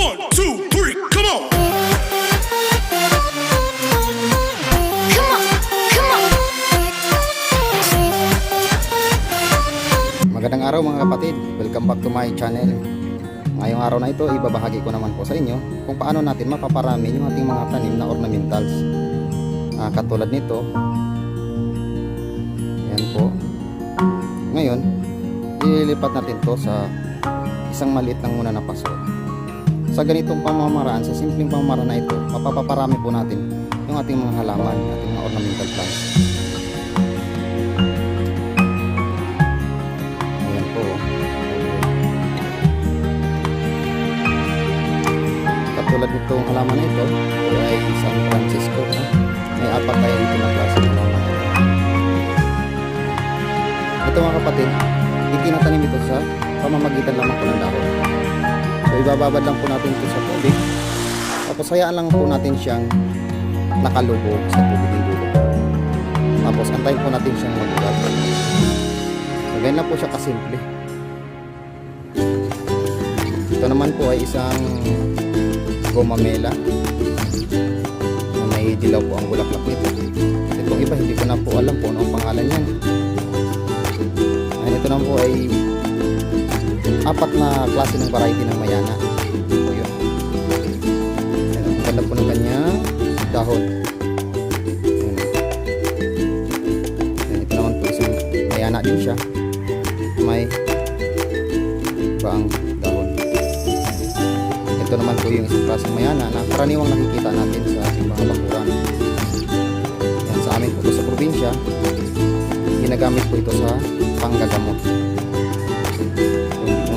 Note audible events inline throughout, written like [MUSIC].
One, two, three, come on! Come on, come on. Magandang araw mga kapatid, welcome back to my channel. Ngayong araw na ito, ibabahagi ko naman po sa inyo kung paano natin mapaparami yung ating mga tanim na ornamentals. Ah, Katulad nito. Ayan po. Ngayon, ililipat natin to sa isang maliit lang muna na paso Sa ganitong pamamaraan, sa simpleng pamamaraan na ito Mapapaparami po natin yung ating mga halaman, ating mga ornamental plants Ayan po. Katulad nitong halaman na ito, ito ay San Francisco. May apat tayo dito na klase ng halaman. Ito mga kapatid, itinatanim ito sa pamamagitan lamang po ng dahon. So ibababad lang po natin ito sa tubig. Tapos hayaan lang po natin siyang nakalubog sa tubig ng dulo. Tapos antayin po natin siyang magugat. So, ganyan lang po siya kasimple. Ito naman po ay isang gomamela na may dilaw po ang bulaklak nito. Itong iba hindi ko na po alam po ano ang pangalan niyan. Ayan, ito naman po ay apat na klase ng variety ng mayana. Po yun. Ang ganda po ng kanyang dahon. Ayan, ito naman po isang mayana din siya may baang dahon. Ito naman po yung isang klaseng mayana na karaniwang nakikita natin sa mga bakuran. Yan sa amin po sa probinsya, ginagamit po ito sa panggagamot.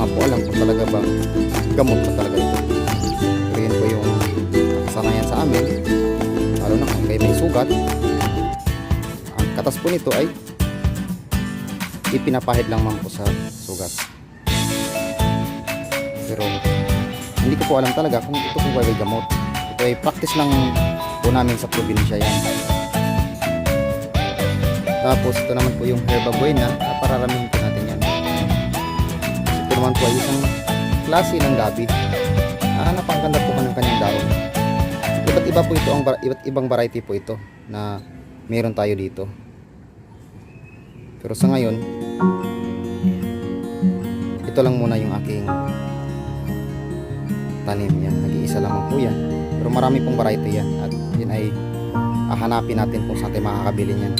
Nga po alam kung talaga bang gamot na talaga ito. Pero yun po yung kasanayan sa amin, lalo na kung kayo may sugat. Ang katas po nito ay ipinapahid lang man po sa sugat. Pero hindi ko po alam talaga kung ito po ay gamot. Ito ay practice lang po namin sa probinsya yan. Tapos ito naman po yung herba buena na pararamihin po natin yan. Naman po ay isang klase ng gabi. Ah, napakaganda po ng kanyang dahon. Iba't iba po ito, ang iba't ibang variety po ito na meron tayo dito. Pero sa ngayon, ito lang muna yung aking tanim yan. Nag-iisa lamang po yan. Pero marami pong variety yan. At yun ay hahanapin natin kung saan tayo makakabili niyan.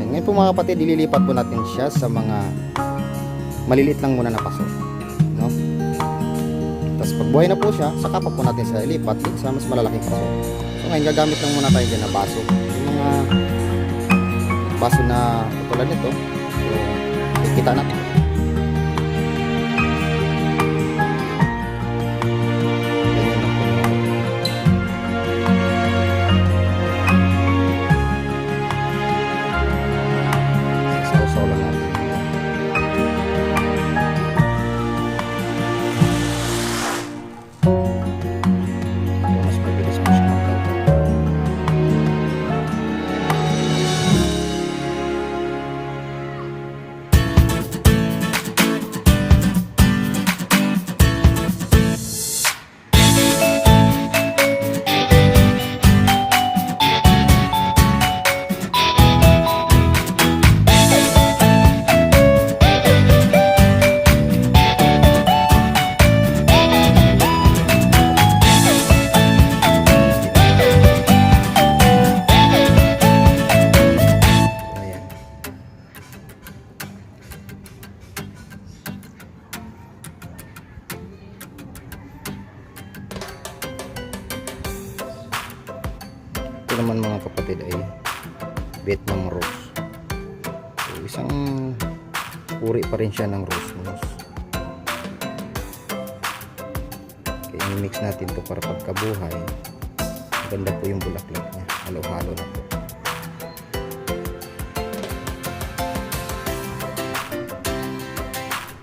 Yan. Ngayon po mga kapatid, ililipat po natin siya sa mga maliliit lang muna na paso. No? Tapos pag buhay na po siya, saka pa po natin siya ilipat sa mas malalaking paso. So ngayon gagamit lang muna tayo dyan na baso. Yung mga baso na tulad nito. So, kikita natin. Ito naman mga kapatid ay Vietnam rose. So, isang uri pa rin siya ng rose moss. Kaya i-mix natin to para pagkabuhay. Maganda po yung bulaklak niya. Halo-halo na po.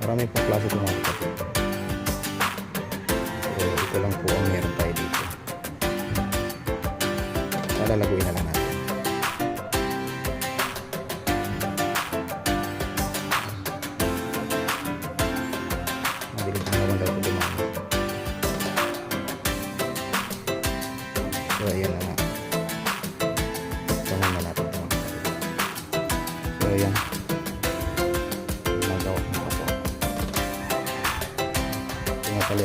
Marami pong klase ng mga kapatid. Pero ito lang po ang meron tayo dito lalaguin na lang natin. So, ayan na nga. Tanong na natin ito. So, ayan. Gumagawa ko na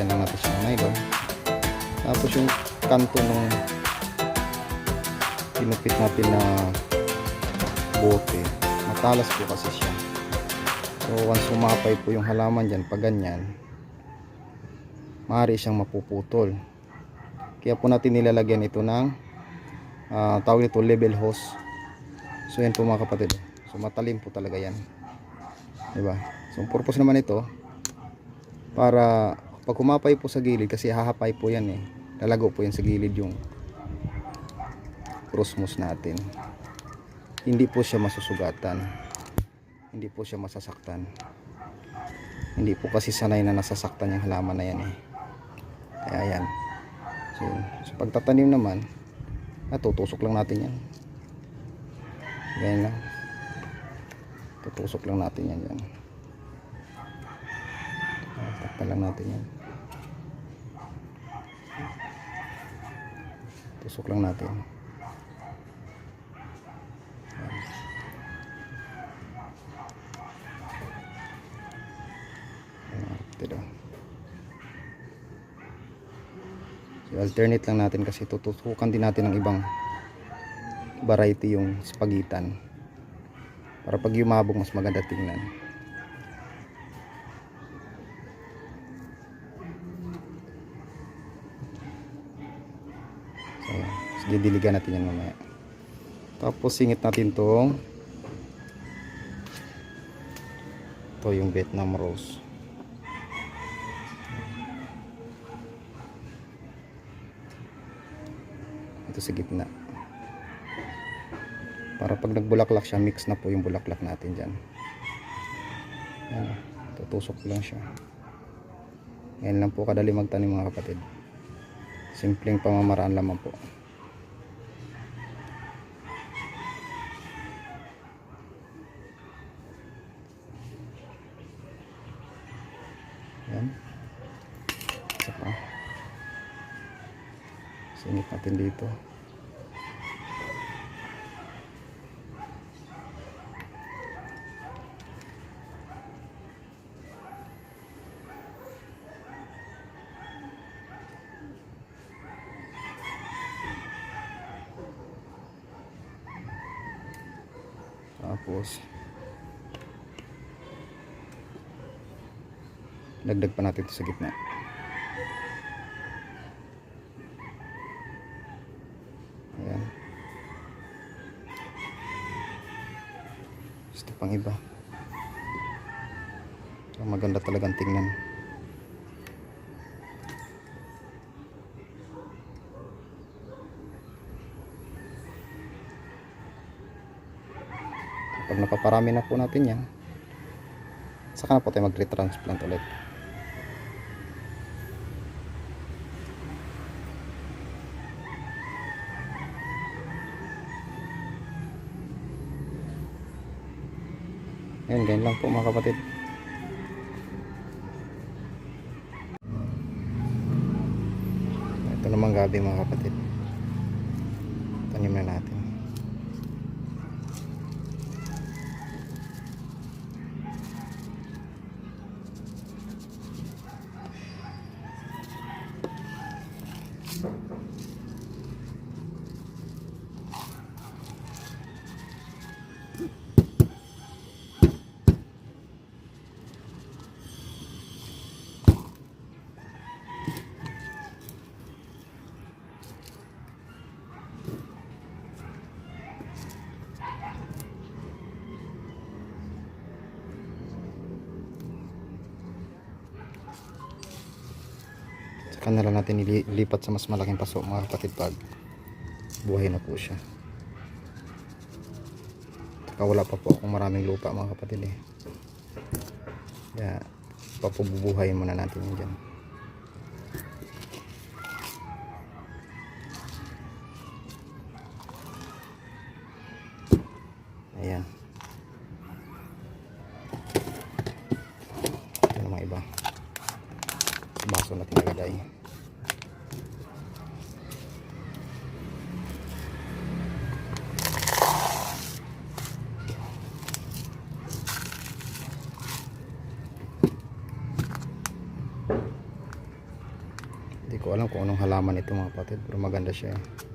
na natin siya ng. Tapos yung kanto ng pinupit natin na bote, matalas po kasi siya. So once sumapay po yung halaman dyan, pag ganyan, maaari siyang mapuputol. Kaya po natin nilalagyan ito ng ah, tawag ito level hose. So yan po mga kapatid. So matalim po talaga yan. Diba? So ang purpose naman ito, para pag humapay po sa gilid, kasi hahapay po yan eh. Lalago po yan sa gilid yung crossmos natin. Hindi po siya masusugatan. Hindi po siya masasaktan. Hindi po kasi sanay na nasasaktan yung halaman na yan eh. Kaya yan. So, sa pagtatanim naman, natutusok lang natin yan. Ganyan lang. Tutusok lang natin yan yan. Takpan lang natin yan. Tusok lang natin. Ito So, alternate lang natin kasi tututukan din natin ng ibang variety yung spagitan. Para pag yumabog mas maganda tingnan. So, so didiligan natin yan mamaya. Tapos singit natin tong ito yung Vietnam rose. Sa gitna. Para pag nagbulaklak siya mix na po yung bulaklak natin dyan. Yan tutusok lang siya. Ngayon lang po kadali magtanim mga kapatid. Simpleng pamamaraan lamang po. Yan isa pa. Singit natin dito tapos dagdag pa natin ito sa gitna Ayan. Gusto pang iba. Maganda talagang tingnan. Pag napaparami na po natin yan, saka na po tayo mag-retransplant ulit. Ayan, ganyan lang po mga kapatid. Ito naman gabi mga kapatid. Tanim na natin. Saka na lang natin ilipat sa mas malaking paso mga kapatid pag buhay na po siya. Saka wala pa po akong maraming lupa mga kapatid eh. Kaya papububuhayin muna natin yun dyan. nilagay hindi ko alam kung anong halaman ito mga patid pero maganda siya eh.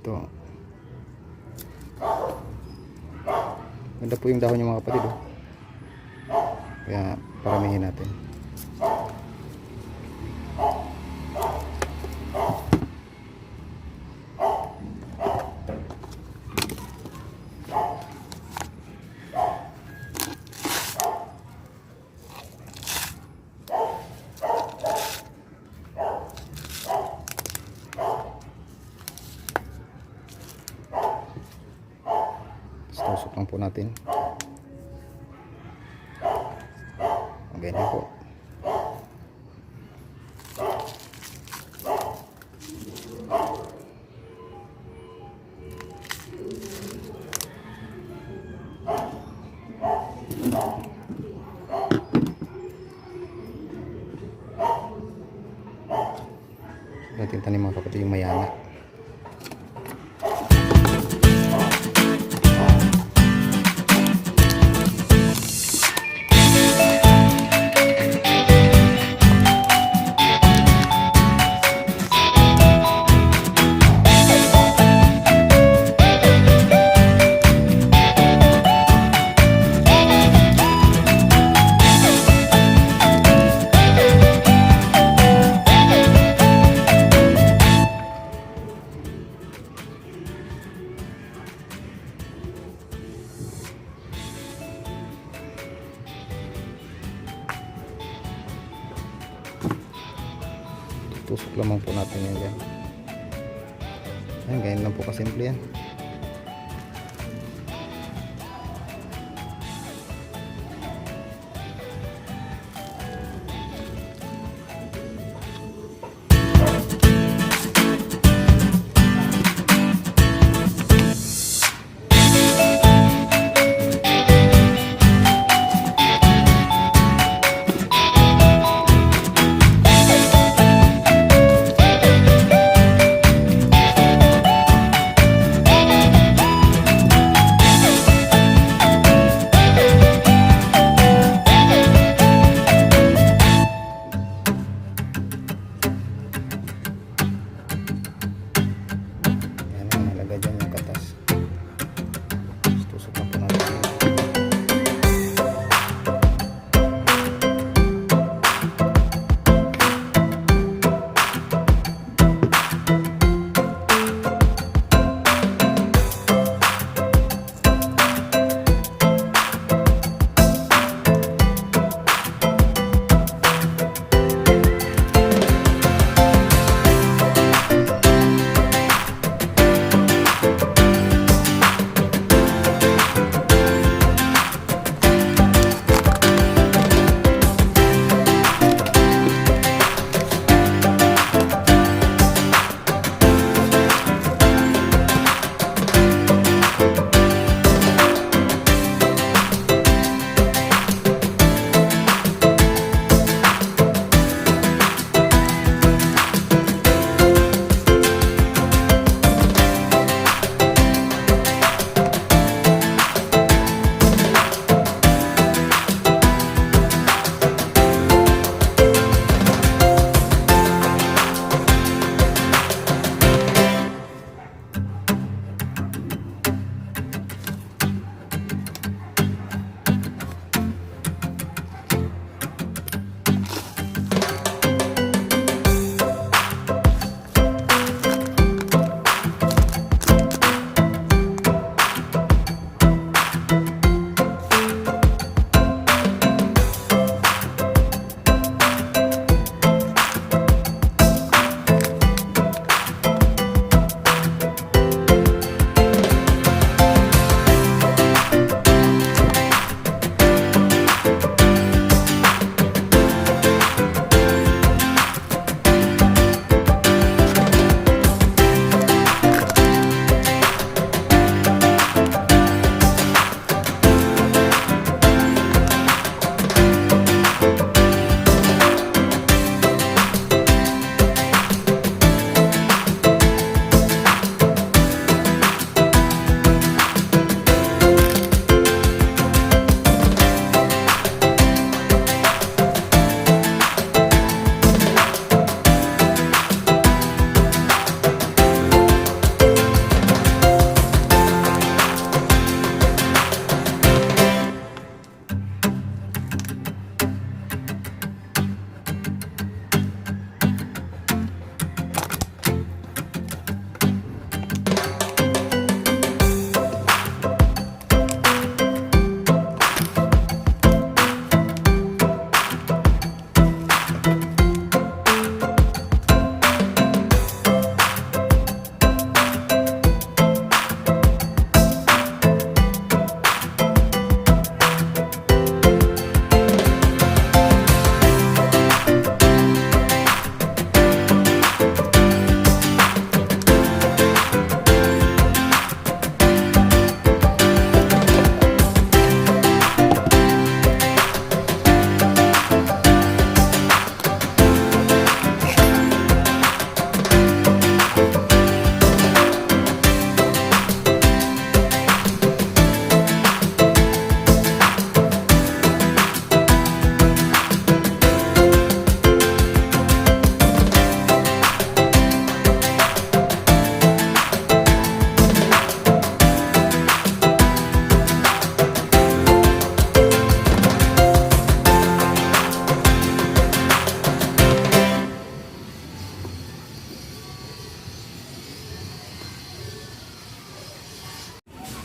Ito. Ganda po yung dahon niya mga kapatid. Oh. Tapang po natin.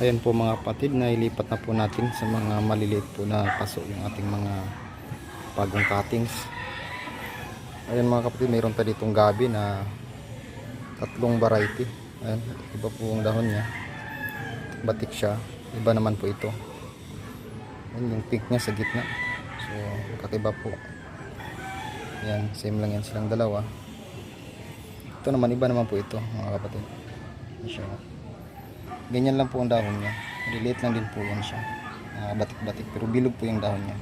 Ayan po mga kapatid, nailipat na po natin sa mga maliliit po na paso yung ating mga bagong cuttings. Ayan mga kapatid, mayroon pa ditong gabi na tatlong variety. Ayan, iba po ang dahon niya. Batik siya. Iba naman po ito. Ayan, yung pink niya sa gitna. So, kakaiba po. Ayan, same lang yan silang dalawa. Ito naman, iba naman po ito mga kapatid. Ayan siya. Ganyan lang po ang dahon niya. Relate lang din po yan siya. Ah, batik-batik. Pero bilog po yung dahon niya.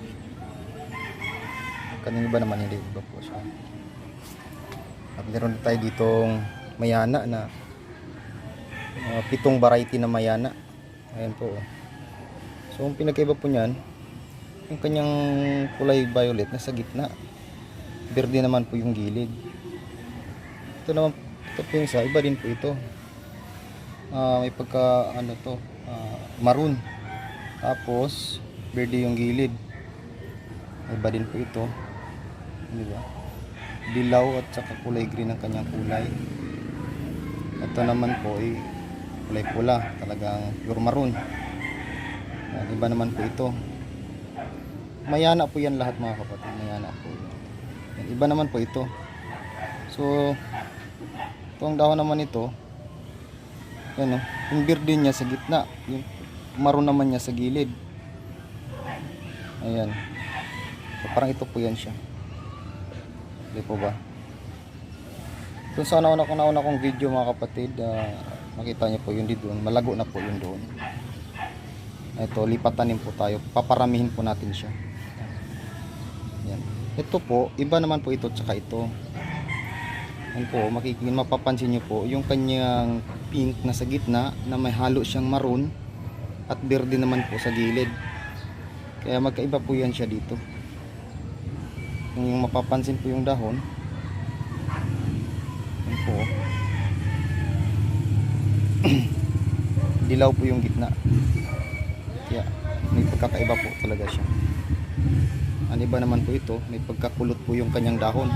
Kanina iba naman hindi iba po siya. At meron tayo ditong mayana na ah, pitong variety na mayana. Ayan po. oh. So ang pinagkaiba po niyan, yung kanyang kulay violet na sa gitna. Berde naman po yung gilid. Ito naman, ito po yung isa, iba din po ito. Ah, may pagka ano to, ah, maroon. Tapos berde yung gilid. Iba din po ito. Di ba? Dilaw at saka kulay green ang kanyang kulay. Ito naman po ay kulay pula, talagang pure maroon. Yan, iba naman po ito. Mayana po yan lahat mga kapatid. Mayana po. Yan, iba naman po ito. So, itong dahon naman ito, yan o, yung beard din niya sa gitna. Yung maroon naman niya sa gilid. Ayan. So, parang ito po yan siya. Hindi po ba? Kung sa nauna ko nauna kong video mga kapatid, ah, makita niyo po yun di doon. Malago na po yun doon. Ito, lipatanin po tayo. Paparamihin po natin siya. Yan. Ito po, iba naman po ito tsaka ito. Yan po, makikita, mapapansin niyo po, yung kanyang pink na sa gitna na may halo siyang maroon at berde naman po sa gilid. Kaya magkaiba po yan siya dito. Yung mapapansin po yung dahon, yan po. [CLEARS THROAT] Dilaw po yung gitna. Kaya may pagkakaiba po talaga siya. Ang iba naman po ito, may pagkakulot po yung kanyang dahon.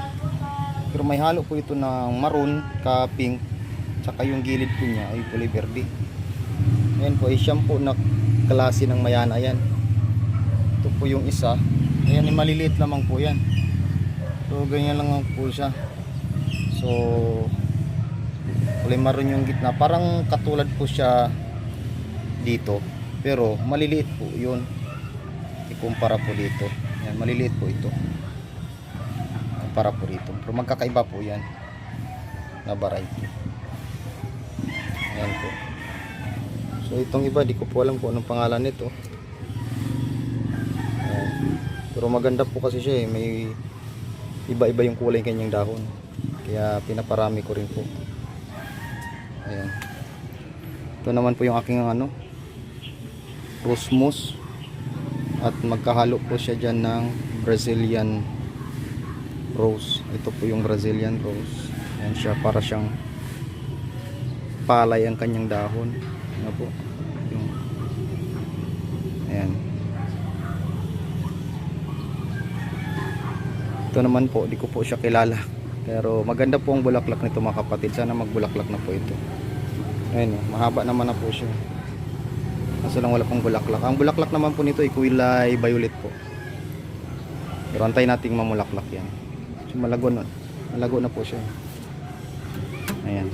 Pero may halo po ito ng maroon, ka pink, tsaka yung gilid po niya ay kulay verde. Ayan po, ay siyam po na klase ng mayana yan. Ito po yung isa. Ayan, ay maliliit lamang po yan. So, ganyan lang po siya. So, kulay maroon yung gitna. Parang katulad po siya dito. Pero, maliliit po yun. Ikumpara po dito. Yan, maliliit po ito. Kumpara po dito. Pero magkakaiba po yan. Na variety. Ayan po. So itong iba, di ko po alam kung anong pangalan nito. Ayan. Pero maganda po kasi siya eh. May iba-iba yung kulay ng kanyang dahon. Kaya pinaparami ko rin po. Ayan. Ito naman po yung aking ano, Rosmus. At magkahalo po siya dyan ng Brazilian Rose. Ito po yung Brazilian Rose. Ayan siya, para siyang palay ang kanyang dahon. Ano po? Yung, ayan. Ito naman po, di ko po siya kilala. Pero maganda po ang bulaklak nito mga kapatid. Sana magbulaklak na po ito. Ayan o, mahaba naman na po siya. Kaso lang wala pong bulaklak. Ang bulaklak naman po nito ay kulay violet po. Pero antayin nating mamulaklak yan. Malago na, malago na po siya. Ayan.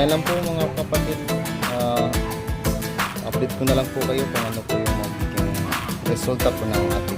Ayan lang po mga kapatid. Ah, update ko na lang po kayo kung ano po yung magiging resulta po ng ating.